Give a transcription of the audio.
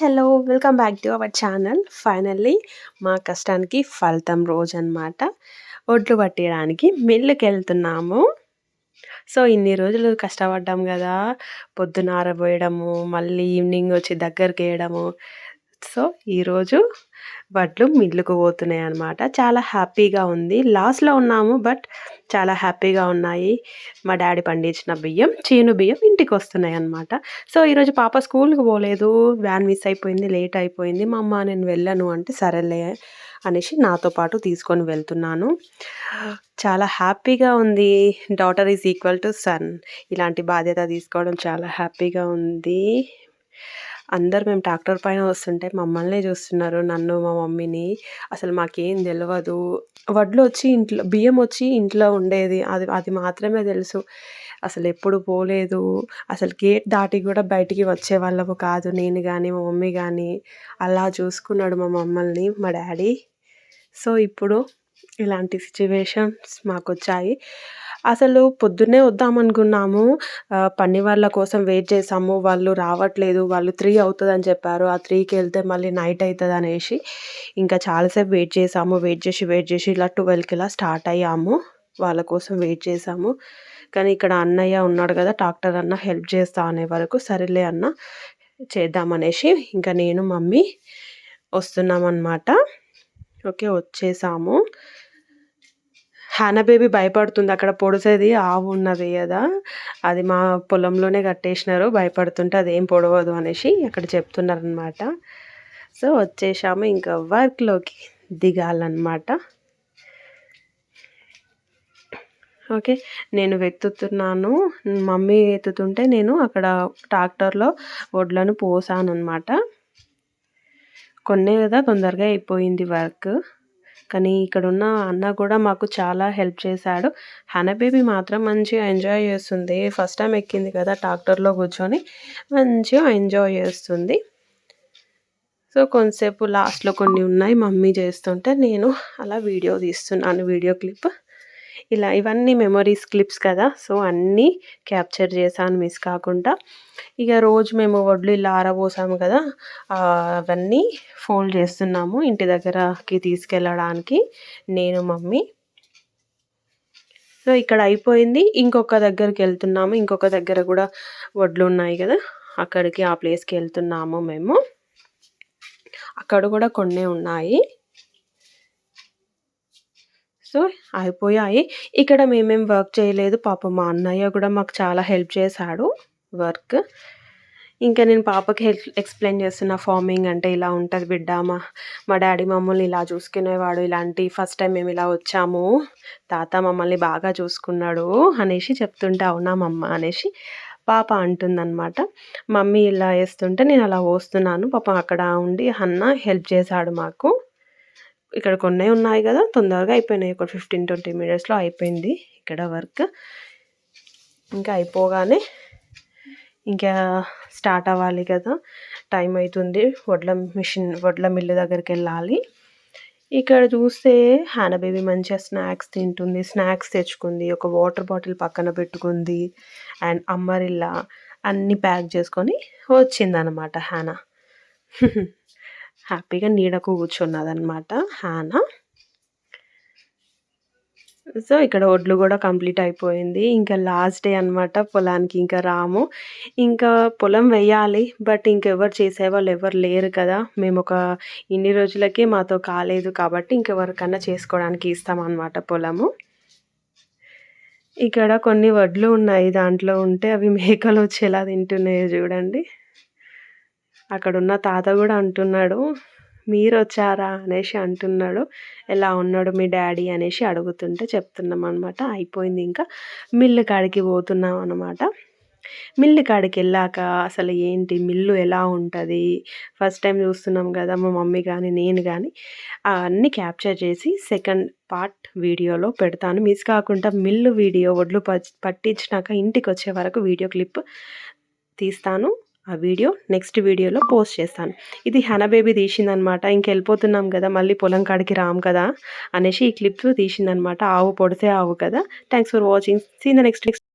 Hello welcome back to our channel finally మా కష్టానికి ఫలితం రోజు అనమాట ఒడ్లు పట్టేయడానికి మిల్లుకి వెళ్తున్నాము సో ఇన్ని రోజులు కష్టపడ్డాం కదా. పొద్దున ఆరబోయడము మళ్ళీ ఈవినింగ్ వచ్చి దగ్గరికి వేయడము సో ఈరోజు వడ్లు మిల్లుకు పోతున్నాయి అనమాట చాలా హ్యాపీగా ఉంది. లాస్లో ఉన్నాము బట్ చాలా హ్యాపీగా ఉన్నాయి. మా డాడీ పండించిన బియ్యం చీను బియ్యం ఇంటికి వస్తున్నాయి అనమాట సో ఈరోజు పాప స్కూల్కి పోలేదు. వ్యాన్ మిస్ అయిపోయింది లేట్ అయిపోయింది. మా అమ్మ నేను వెళ్ళను అంటే సరేలే అనేసి నాతో పాటు తీసుకొని వెళ్తున్నాను. చాలా హ్యాపీగా ఉంది. Daughter is equal to son. ఇలాంటి బాధ్యత తీసుకోవడం చాలా హ్యాపీగా ఉంది. అందరు మేము ట్రాక్టర్ పైన వస్తుంటే మమ్మల్నే చూస్తున్నారు నన్ను మా మమ్మీని. అసలు మాకేం తెలియదు వడ్లు వచ్చి ఇంట్లో బియ్యం వచ్చి ఇంట్లో ఉండేది. అది అది మాత్రమే తెలుసు. అసలు ఎప్పుడు పోలేదు. అసలు గేట్ దాటి కూడా బయటికి వచ్చే వాళ్ళము కాదు. నేను కానీ మా మమ్మీ కానీ అలా చూసుకున్నాడు మా మమ్మల్ని మా డాడీ. సో ఇప్పుడు ఇలాంటి సిచ్యువేషన్స్ మాకు వచ్చాయి అసలు పొద్దున్నే వద్దామనుకున్నాము. పని వాళ్ళ కోసం వెయిట్ చేసాము వాళ్ళు రావట్లేదు. వాళ్ళు త్రీ అవుతుందని చెప్పారు. ఆ త్రీకి వెళ్తే మళ్ళీ నైట్ అవుతుంది అనేసి ఇంకా చాలాసేపు వెయిట్ చేసాము వెయిట్ చేసి వెయిట్ చేసి ఇలా ట్వెల్వ్కి ఇలా స్టార్ట్ అయ్యాము. వాళ్ళ కోసం వెయిట్ చేసాము కానీ ఇక్కడ అన్నయ్య ఉన్నాడు కదా డాక్టర్ అన్న హెల్ప్ చేస్తా అనే వరకు సరేలే అన్న చేద్దామనేసి ఇంకా నేను మమ్మీ వస్తున్నామన్నమాట. ఓకే వచ్చేసాము. హ్యానా బేబీ భయపడుతుంది. అక్కడ పొడిసేది ఆవు ఉన్నది కదా. అది మా పొలంలోనే కట్టేసినారు. భయపడుతుంటే అదేం పొడవదు అనేసి అక్కడ చెప్తున్నారనమాట సో వచ్చేసాము ఇంకా వర్క్లోకి దిగాలన్నమాట. ఓకే. నేను వెతుతున్నాను మమ్మీ ఎత్తుతుంటే నేను అక్కడ ట్రాక్టర్లో వడ్లను పోసాను అనమాట కొన్నే కదా తొందరగా అయిపోయింది వర్క్. కానీ ఇక్కడ ఉన్న అన్న కూడా మాకు చాలా హెల్ప్ చేశాడు. హనబేబీ మాత్రం మంచిగా ఎంజాయ్ చేస్తుంది. ఫస్ట్ టైం ఎక్కింది కదా ట్రాక్టర్లో కూర్చొని. మంచిగా ఎంజాయ్ చేస్తుంది. సో కొంతసేపు లాస్ట్లో కొన్ని ఉన్నాయి మమ్మీ చేస్తుంటే నేను అలా వీడియో తీస్తున్నాను వీడియో క్లిప్. ఇలా ఇవన్నీ మెమరీస్ క్లిప్స్ కదా. సో అన్నీ క్యాప్చర్ చేశాను మిస్ కాకుండా. ఇక రోజు మేము వడ్లు ఇలా ఆరబోసాము కదా. అవన్నీ ఫోల్డ్ చేస్తున్నాము ఇంటి దగ్గరకి తీసుకెళ్ళడానికి నేను మమ్మీ. సో ఇక్కడ అయిపోయింది. ఇంకొక దగ్గరికి వెళ్తున్నాము. ఇంకొక దగ్గర కూడా వడ్లు ఉన్నాయి కదా. అక్కడికి ఆ ప్లేస్కి వెళ్తున్నాము మేము. అక్కడ కూడా కొన్ని ఉన్నాయి. సో అయిపోయాయి. ఇక్కడ మేమేం వర్క్ చేయలేదు. పాప మా అన్నయ్య కూడా మాకు చాలా హెల్ప్ చేశాడు వర్క్. ఇంకా నేను పాపకి హెల్ప్ ఎక్స్ప్లెయిన్ చేస్తున్న ఫార్మింగ్ అంటే ఇలా ఉంటుంది బిడ్డ మా మా డాడీ మమ్మల్ని ఇలా చూసుకునేవాడు. ఇలాంటి ఫస్ట్ టైం మేము ఇలా వచ్చాము. తాత మమ్మల్ని బాగా చూసుకున్నాడు అనేసి చెప్తుంటే అవునా మమ్మ అనేసి పాప అంటుందన్నమాట. మమ్మీ ఇలా వేస్తుంటే నేను అలా వస్తున్నాను. పాప అక్కడ ఉండి అన్న హెల్ప్ చేశాడు మాకు. ఇక్కడ కొన్ని ఉన్నాయి కదా తొందరగా అయిపోయినాయి. ఒక ఫిఫ్టీన్ ట్వంటీ మినిట్స్లో అయిపోయింది ఇక్కడ వర్క్ ఇంకా అయిపోగానే ఇంకా స్టార్ట్ అవ్వాలి కదా. టైం అవుతుంది వడ్ల మిషన్ వడ్ల మిల్లు దగ్గరికి వెళ్ళాలి. ఇక్కడ చూస్తే హ్యానా బేబీ మంచిగా స్నాక్స్ తింటుంది. స్నాక్స్ తెచ్చుకుంది. ఒక వాటర్ బాటిల్ పక్కన పెట్టుకుంది. అండ్ అమ్మరిల్లా అన్నీ ప్యాక్ చేసుకొని వచ్చిందనమాట హానా హ్యాపీగా నీడకు కూర్చున్నదనమాట హానా. సో ఇక్కడ ఒడ్లు కూడా కంప్లీట్ అయిపోయింది. ఇంకా లాస్ట్ డే అనమాట పొలానికి ఇంకా రాము. ఇంకా పొలం వేయాలి బట్ ఇంకెవరు చేసేవాళ్ళు ఎవరు లేరు కదా. మేము ఒక ఇన్ని రోజులకే మాతో కాలేదు కాబట్టి ఇంకెవరికన్నా చేసుకోవడానికి ఇస్తామన్నమాట పొలము. ఇక్కడ కొన్ని వడ్లు ఉన్నాయి దాంట్లో ఉంటే అవి మేకలు వచ్చేలా తింటున్నాయో చూడండి. అక్కడున్న తాత కూడా అంటున్నాడు మీరు వచ్చారా అనేసి అంటున్నాడు. ఎలా ఉన్నాడు మీ డాడీ? అనేసి అడుగుతుంటే చెప్తున్నాం అనమాట అయిపోయింది ఇంకా. మిల్లు కాడికి పోతున్నాం అనమాట మిల్లు కాడికి వెళ్ళాక అసలు ఏంటి? మిల్లు ఎలా ఉంటుంది? ఫస్ట్ టైం చూస్తున్నాం కదా మా మమ్మీ కానీ నేను కానీ అన్నీ క్యాప్చర్ చేసి సెకండ్ పార్ట్ వీడియోలో పెడతాను. మిస్ కాకుండా మిల్లు వీడియో ఒడ్లు పట్టించినాక ఇంటికి వచ్చే వరకు వీడియో క్లిప్ తీస్తాను. ఆ వీడియో నెక్స్ట్ వీడియోలో పోస్ట్ చేస్తాను. ఇది హన బేబీ తీసిందనమాట. ఇంకెళ్ళిపోతున్నాం కదా మళ్ళీ పొలం కాడికి రాము కదా అనేసి ఈ క్లిప్ తీసిందనమాట. ఆవు పొడితే ఆవు కదా. Thanks for watching seen the next next